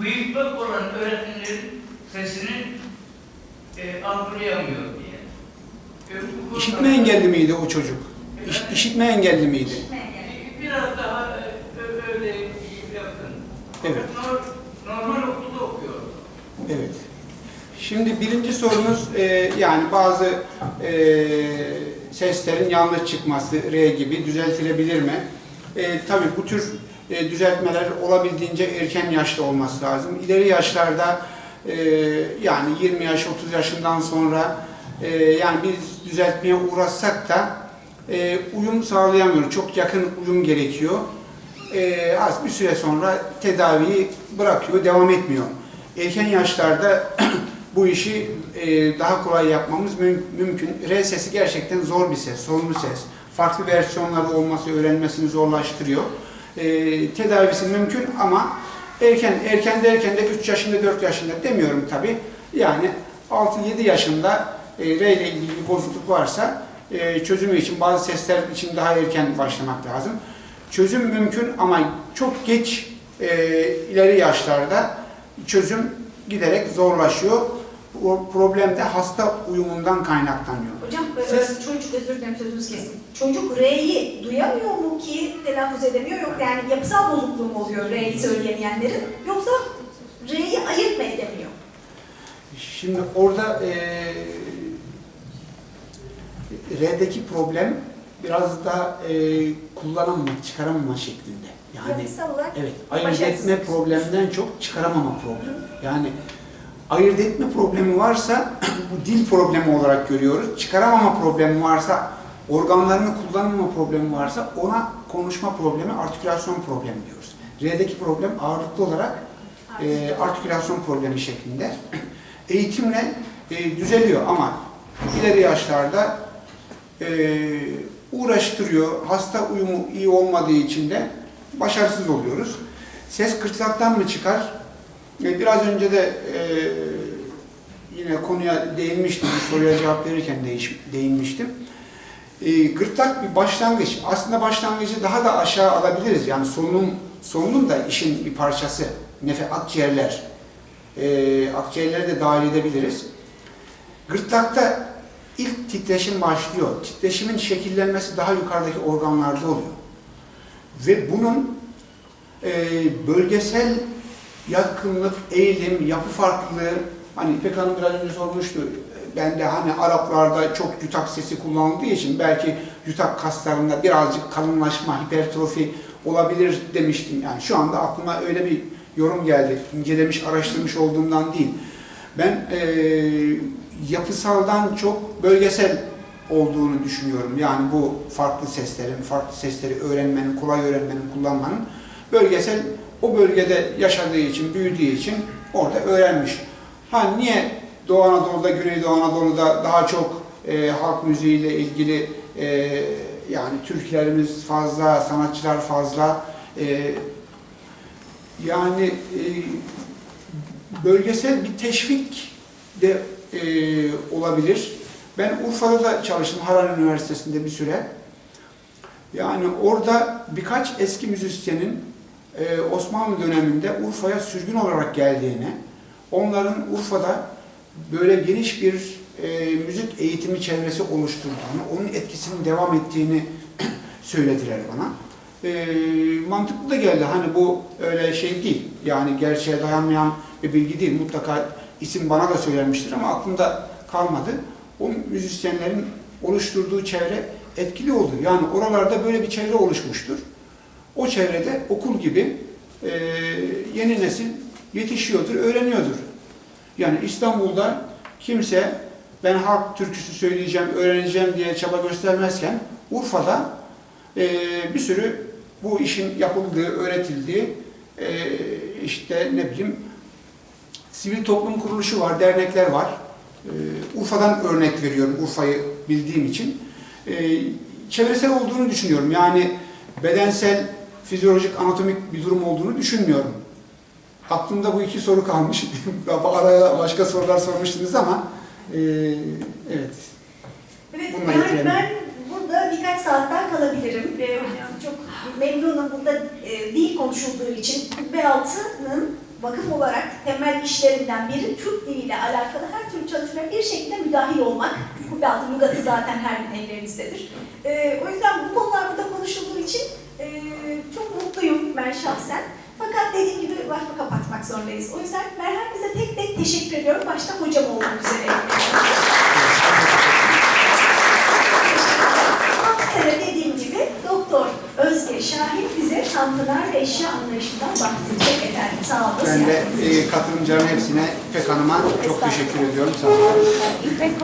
bıyıklık olan öğretmenlerin sesini e, algılayamıyor diye. E, bu konuda- İşitme engelli miydi o çocuk? İş, işitme engelli miydi? Biraz daha e, ö- öyle yakın. Evet. Nor- Normal okulda okuyor. Evet. Şimdi birinci sorunuz e, yani bazı e, seslerin yanlış çıkması R gibi düzeltilebilir mi? E, tabii bu tür e, düzeltmeler olabildiğince erken yaşta olması lazım. İleri yaşlarda e, yani 20 yaş 30 yaşından sonra e, yani biz düzeltmeye uğraşsak da e, uyum sağlayamıyoruz. Çok yakın uyum gerekiyor. Az bir süre sonra tedaviyi bırakıyor, devam etmiyor. Erken yaşlarda bu işi daha kolay yapmamız müm- mümkün. R sesi gerçekten zor bir ses, sorunlu ses. Farklı versiyonları olması öğrenmesini zorlaştırıyor. E, tedavisi mümkün ama erken erken derken de 3 yaşında 4 yaşında demiyorum tabi. Yani 6-7 yaşında e, R ile ilgili bir bozukluk varsa e, çözümü için bazı sesler için daha erken başlamak lazım. Çözüm mümkün ama çok geç e, ileri yaşlarda çözüm giderek zorlaşıyor. Bu problem de hasta uyumundan kaynaklanıyor. Hocam e, Siz- çocuk özür dilerim sözünüzü kesin. Çocuk R'yi duyamıyor mu ki telaffuz edemiyor yok yani yapısal bozukluğu mu oluyor R'yi söyleyemeyenlerin yoksa R'yi ayırt mı edemiyor? Şimdi orada e, R'deki problem biraz da e, kullanamama, çıkaramama şeklinde. Yani olarak evet, ayırt etme problemden çok çıkaramama problemi. Yani ayırt etme problemi varsa bu dil problemi olarak görüyoruz. Çıkaramama problemi varsa, organlarını kullanmama problemi varsa ona konuşma problemi, artikülasyon problemi diyoruz. R'deki problem ağırlıklı olarak e, artikülasyon problemi şeklinde. Eğitimle e, düzeliyor ama ileri yaşlarda e, uğraştırıyor. Hasta uyumu iyi olmadığı için de başarısız oluyoruz. Ses kırtlaktan mı çıkar? Biraz önce de e, yine konuya değinmiştim, soruya cevap verirken değiş, değinmiştim. E, gırtlak bir başlangıç. Aslında başlangıcı daha da aşağı alabiliriz. Yani solunum, solunum da işin bir parçası. Nefe, akciğerler. E, akciğerleri de dahil edebiliriz. Gırtlakta ilk titreşim başlıyor. Titreşimin şekillenmesi daha yukarıdaki organlarda oluyor. Ve bunun e, bölgesel yatkınlık, eğilim, yapı farklılığı, hani İpek Hanım biraz önce sormuştu, ben de hani Araplarda çok yutak sesi kullanıldığı için belki yutak kaslarında birazcık kalınlaşma, hipertrofi olabilir demiştim. Yani şu anda aklıma öyle bir yorum geldi. İncelemiş, araştırmış olduğumdan değil. Ben e, yapısaldan çok bölgesel olduğunu düşünüyorum. Yani bu farklı seslerin, farklı sesleri öğrenmenin, kolay öğrenmenin, kullanmanın bölgesel o bölgede yaşadığı için, büyüdüğü için orada öğrenmiş. Ha niye Doğu Anadolu'da, Güneydoğu Anadolu'da daha çok e, halk müziğiyle ilgili e, yani Türklerimiz fazla, sanatçılar fazla e, yani e, bölgesel bir teşvik de e, olabilir. Ben Urfa'da da çalıştım, Harran Üniversitesi'nde bir süre. Yani orada birkaç eski müzisyenin e, Osmanlı döneminde Urfa'ya sürgün olarak geldiğini, onların Urfa'da böyle geniş bir e, müzik eğitimi çevresi oluşturduğunu, onun etkisinin devam ettiğini söylediler bana. E, mantıklı da geldi. Hani bu öyle şey değil. Yani gerçeğe dayanmayan bir bilgi değil. Mutlaka isim bana da söylenmiştir ama aklımda kalmadı. O müzisyenlerin oluşturduğu çevre etkili oldu. Yani oralarda böyle bir çevre oluşmuştur. O çevrede okul gibi e, yeni nesil yetişiyordur, öğreniyordur. Yani İstanbul'da kimse ben halk türküsü söyleyeceğim, öğreneceğim diye çaba göstermezken Urfa'da e, bir sürü bu işin yapıldığı, öğretildiği e, işte ne bileyim sivil toplum kuruluşu var, dernekler var. E, Urfa'dan örnek veriyorum, Urfa'yı bildiğim için. E, çevresel olduğunu düşünüyorum. Yani bedensel, fizyolojik, anatomik bir durum olduğunu düşünmüyorum. Aklımda bu iki soru kalmış. Araya başka sorular sormuştunuz ama e, evet. Evet, Bununla yani ben burada birkaç saatler kalabilirim. Ee, çok memnunum burada e, dil konuşulduğu için. Kubbe Altı'nın vakıf olarak temel işlerinden biri Türk diliyle alakalı her türlü çalışmaya bir şekilde müdahil olmak. Hukukat, lügatı zaten her gün ellerimizdedir. Ee, o yüzden bu konular burada konuşulduğu için mutluyum ben şahsen. Fakat dediğim gibi vakfı kapatmak zorundayız. O yüzden ben herkese tek tek teşekkür ediyorum. Başta hocam olmak üzere. Haftaya dediğim gibi Doktor Özge Şahin bize Tanpınar ve eşya anlayışından bahsedecek efendim. Sağ olun. Ben de e, katılımcıların hepsine İpek Hanım'a çok teşekkür ediyorum. Sağ olun.